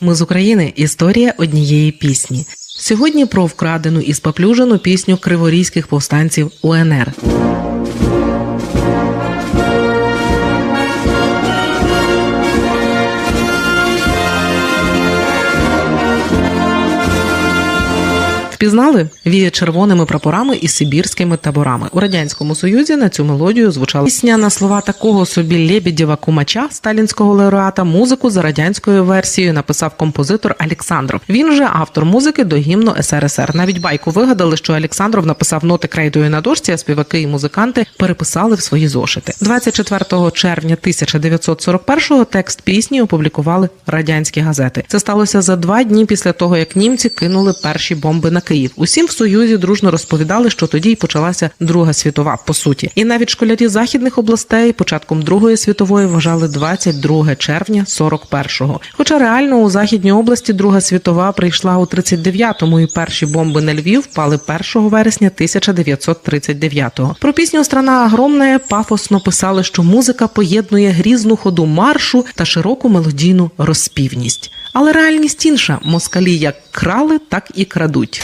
Ми з України. Історія однієї пісні. Сьогодні про вкрадену і споплюжену пісню криворізьких повстанців УНР. Впізнали віє червоними прапорами і сибірськими таборами у радянському союзі. На цю мелодію звучала пісня на слова такого собі Лебедєва кумача сталінського лауреата. Музику за радянською версією написав композитор Олександров. Він же автор музики до гімну СРСР. Навіть байку вигадали, що Олександров написав ноти крейдою на дошці, а співаки і музиканти переписали в свої зошити. 24 червня 1941-го текст пісні опублікували радянські газети. Це сталося за два дні після того, як німці кинули перші бомби на Київ. Усім в союзі дружно розповідали, що тоді й почалася Друга світова по суті. І навіть школярі західних областей початком Другої світової вважали 22 червня 41-го. Хоча реально у західній області Друга світова прийшла у 39-му, і перші бомби на Львів впали 1 вересня 1939-го. Про пісню Страна огромна пафосно писали, що музика поєднує грізну ходу маршу та широку мелодійну розпівність. Але реальність інша: москалі як крали, так і крадуть.